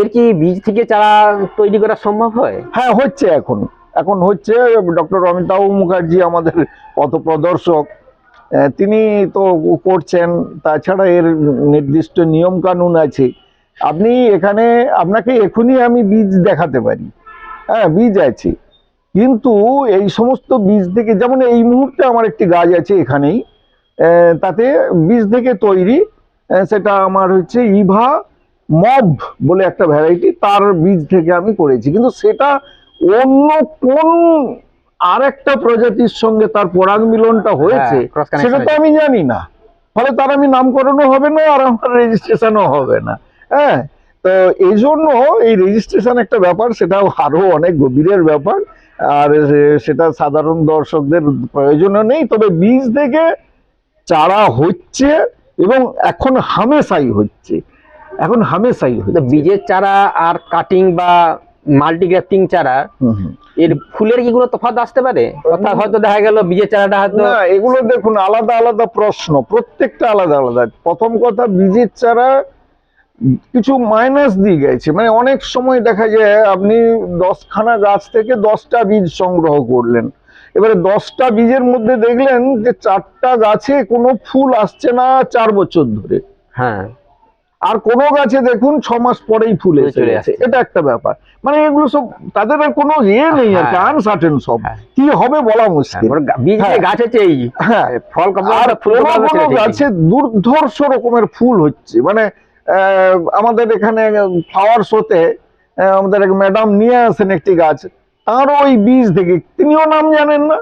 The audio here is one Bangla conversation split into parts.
এর কি বীজ থেকে চারা তৈরি করা সম্ভব হয়? হ্যাঁ হচ্ছে এখন। এখন হচ্ছে, ডক্টর অমিতাভ মুখার্জি আমাদের পথ প্রদর্শক তিনি তো করছেন, তাছাড়া এর নির্দিষ্ট নিয়ম কানুন আছে। আপনি এখানে, আপনাকে এখনই আমি বীজ দেখাতে পারি। হ্যাঁ বীজ আছে। কিন্তু এই সমস্ত বীজ থেকে, যেমন এই মুহূর্তে আমার একটি গাছ আছে এখানেই তাতে বীজ থেকে তৈরি সেটা আমার হচ্ছে ইভা মব বলে একটা ভ্যারাইটি তার বীজ থেকে আমি করেছি। কিন্তু সেটা অন্য কোন আর একটা প্রজাতির সঙ্গে তার পরাগ মিলনটা হয়েছে হ্যাঁ, connection সেটা তো আমি জানি না। ফলে তার আমি নামকরণও হবে না আর আমার রেজিস্ট্রেশনও হবে না। হ্যাঁ তো এই জন্য এই রেজিস্ট্রেশন একটা ব্যাপার সেটা আরও অনেক গভীরের ব্যাপার। আর সেটা সাধারণ দর্শকদের প্রয়োজনও নেই তবে বীজ থেকে চারা হচ্ছে এবং এখন হামেশাই হচ্ছে। এখন হামেশাই বীজের চারা আর কাটিং বা মাল্টিগ্রাফটিং চারা। এর ফুলের কি কোনো তফাৎ আসতে পারে? অর্থাৎ হয়তো দেখা গেল বীজের চারাটা হয়তো এগুলো দেখুন আলাদা আলাদা প্রশ্ন প্রত্যেকটা আলাদা আলাদা। প্রথম কথা বীজের চারা কিছু মাইনাস দিয়ে গেছে মানে অনেক সময় দেখা যায় আপনি দশখানা গাছ থেকে দশটা বীজ সংগ্রহ করলেন। এবারে দশটা বীজের মধ্যে দেখলেন যে চারটা গাছে কোনো ফুল আসছে না চার বছর ধরে। হ্যাঁ। আর কোনো গাছে দেখুন ছ মাস পরেই ফুল চলে আসছে। এটা একটা ব্যাপার মানে এগুলো সব তাদের আর কোনো ইয়ে নেই আর কি হ্যাঁ। আনসার্টেন সব হ্যাঁ। কি হবে বলা হ্যাঁ, মুশকিল হ্যাঁ। গাছ আছে এই হ্যাঁ ফল আর কোনো। গাছে দুর্ধর্ষ রকমের ফুল হচ্ছে মানে আমাদের এখানে ফ্লাওয়ার শোতে আমাদের এক ম্যাডাম নিয়ে আসেন একটি গাছ তার ওই বীজ থেকে তিনিও নাম জানেন না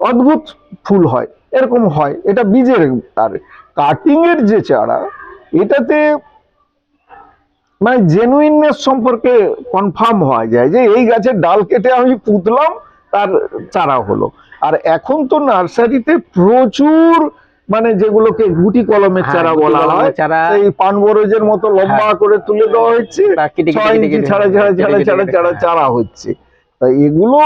অদ্ভুত ফুল হয় এরকম হয় এটা বীজের আর কাটিং এর যে চারা এটাতে মানে জেনুইননেস সম্পর্কে কনফার্ম হওয়া যায় যে এই গাছের ডাল কেটে আমি পুঁতলাম তার চারা হলো আর এখন তো নার্সারিতে প্রচুর মানে যেগুলোকে গুটি কলমের হ্যাঁ, চারা বলা হয় চারা। এই পানবরজের মতো লম্বা হ্যাঁ। করে তুলে দেওয়া হচ্ছে ছয় ইঞ্চি ছাড়া ছাড়া ছাড়া ছাড়া ছাড়া হ্যাঁ। চারা হচ্ছে তা এগুলো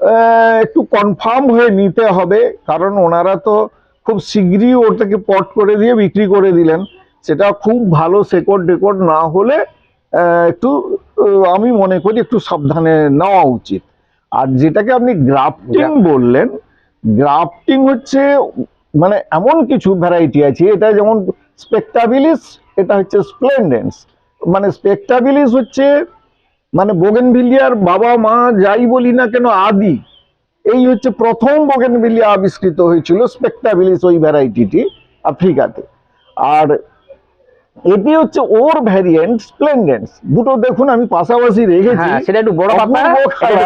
আহ, একটু কনফার্ম হয়ে নিতে হবে কারণ ওনারা তো খুব শীঘ্রই ওটাকে পট করে দিয়ে বিক্রি করে দিলেন সেটা খুব ভালো শেকড় ডেকড় না হলে একটু আমি মনে করি একটু সাবধানে নেওয়া উচিত। আর যেটাকে আপনি গ্রাফটিং বললেন গ্রাফটিং হচ্ছে মানে এমন কিছু ভ্যারাইটি আছে এটা যেমন স্পেকটাবিলিস এটা হচ্ছে স্প্লেন্ডেন্স মানে স্পেক্টাবিলিস হচ্ছে মানে বোগেনভিলিয়ার বাবা মা যাই বলি না কেন আদি। এই হচ্ছে প্রথম বোগেনভিলিয়া আবিষ্কৃত হয়েছিল স্পেকটাবিলিস ওই ভ্যারাইটিটি আফ্রিকাতে। আর এটি হচ্ছে ওর ভ্যারিয়েন্ট স্প্লেন্ডেন্স দুটো দেখুন আমি পাশাপাশি রেখেছি। হ্যাঁ সেটা একটু বড় পাতা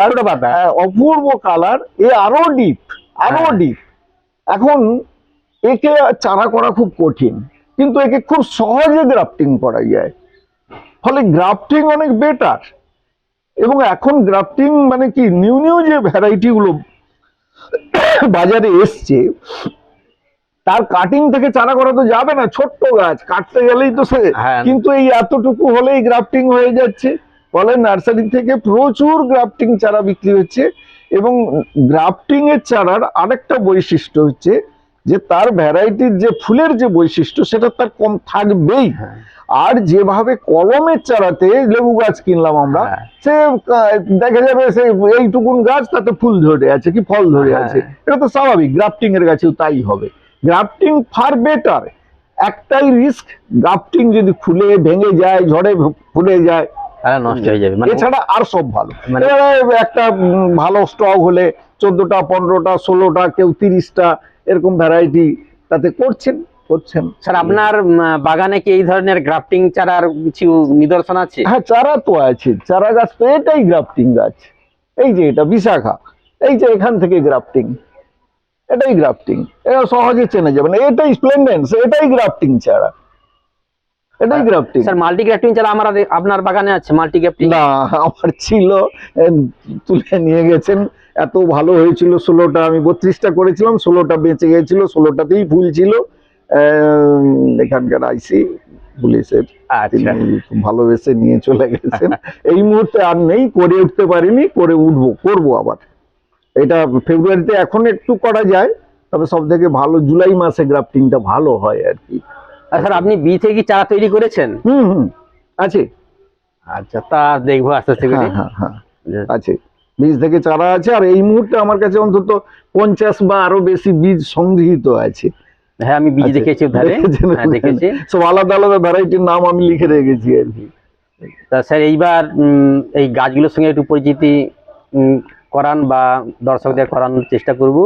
ছোট পাতা। হ্যাঁ, অপূর্ব কালার এ আরও ডিপ আরও হ্যাঁ। ডিপ এখন একে চারা করা খুব কঠিন কিন্তু একে খুব সহজে গ্রাফটিং করা যায়। ফলে গ্রাফটিং অনেক বেটার এবং এখন গ্রাফটিং মানে কি নিউ নিউ যে ভ্যারাইটি গুলো বাজারে এসছে তার কাটিং থেকে চারা করা তো যাবে না ছোট্ট গাছ কাটতে গেলেই তো সে হ্যাঁ। কিন্তু এই এতটুকু হলেই গ্রাফটিং হয়ে যাচ্ছে ফলে নার্সারি থেকে প্রচুর গ্রাফটিং চারা বিক্রি হচ্ছে এবং গ্রাফটিং এর চারার আরেকটা বৈশিষ্ট্য হচ্ছে যে তার ভ্যারাইটির যে ফুলের যে বৈশিষ্ট্য সেটা তার কম থাকবেই হ্যাঁ। আর যেভাবে কলমের চারাতে লেবু গাছ কিনলাম আমরা হ্যাঁ। সে দেখা যাবে সে এইটুকুন গাছ তাতে ফুল ধরে আছে কি ফল ধরে। আছে এটা তো স্বাভাবিক গ্রাফটিং এর গাছেও তাই হবে গ্রাফটিং ফার বেটার একটাই রিস্ক গ্রাফটিং যদি খুলে ভেঙে যায় ঝড়ে ফুলে যায় তাহলে নষ্ট হয়ে যাবে। মানে এছাড়া আর সব ভালো। মানে- একটা ভালো স্টক হলে চোদ্দটা পনেরোটা ষোলোটা কেউ তিরিশটা এরকম ভ্যারাইটি তাতে করছেন করছেন। স্যার আপনার বাগানে কি এই ধরনের গ্রাফটিং চারার কিছু নিদর্শন আছে? হ্যাঁ চারা তো আছে। চারা গাছ তো এটাই গ্রাফটিং গাছ। এই যে এটা বিশাখা। এই যে এখান থেকে গ্রাফটিং। এটাই গ্রাফটিং এটা সহজে চেনা যাবে না। এটাই স্প্লেন্ডেন্স এটাই গ্রাফটিং চারা এটাই গ্রাফটিং স্যার মাল্টি গ্রাফটিং চারা আমার আপনার বাগানে আছে মাল্টি গ্রাফটিং না আমার ছিল তুলে নিয়ে গেছেন। এত ভালো হয়েছিল ষোলোটা আমি বত্রিশটা করেছিলাম ষোলোটা বেঁচে গেছিল ষোলোটাতেই ফুল ছিল। এখানকার আইসি পুলিশের আচ্ছা। ভালোবেসে নিয়ে চলে গেছেন। এই মুহূর্তে আর নেই করে উঠতে পারিনি করে উঠবো করব আবার। এটা ফেব্রুয়ারিতে এখন একটু করা যায় তবে সব থেকে ভালো জুলাই মাসে গ্রাফটিংটা ভালো হয় আর কি। স্যার আপনি বি থেকে চারা তৈরি করেছেন? হুম হুম আছে। আচ্ছা তা দেখব আস্তে আস্তে হ্যাঁ হ্যাঁ হ্যাঁ আছে। বীজ থেকে চারা আছে আর এই মুহূর্তে আমার কাছে অন্তত পঞ্চাশ বা আরও বেশি বীজ সংগৃহীত আছে। হ্যাঁ আমি বীজ আচ্ছা, দেখেছি ওধারে। হ্যাঁ দেখেছি। সব আলাদা আলাদা ভ্যারাইটির নাম আমি লিখে রেখেছি আর কি। তা স্যার এইবার এই গাছগুলোর সঙ্গে একটু পরিচিতি করান বা দর্শকদের করানোর চেষ্টা করব।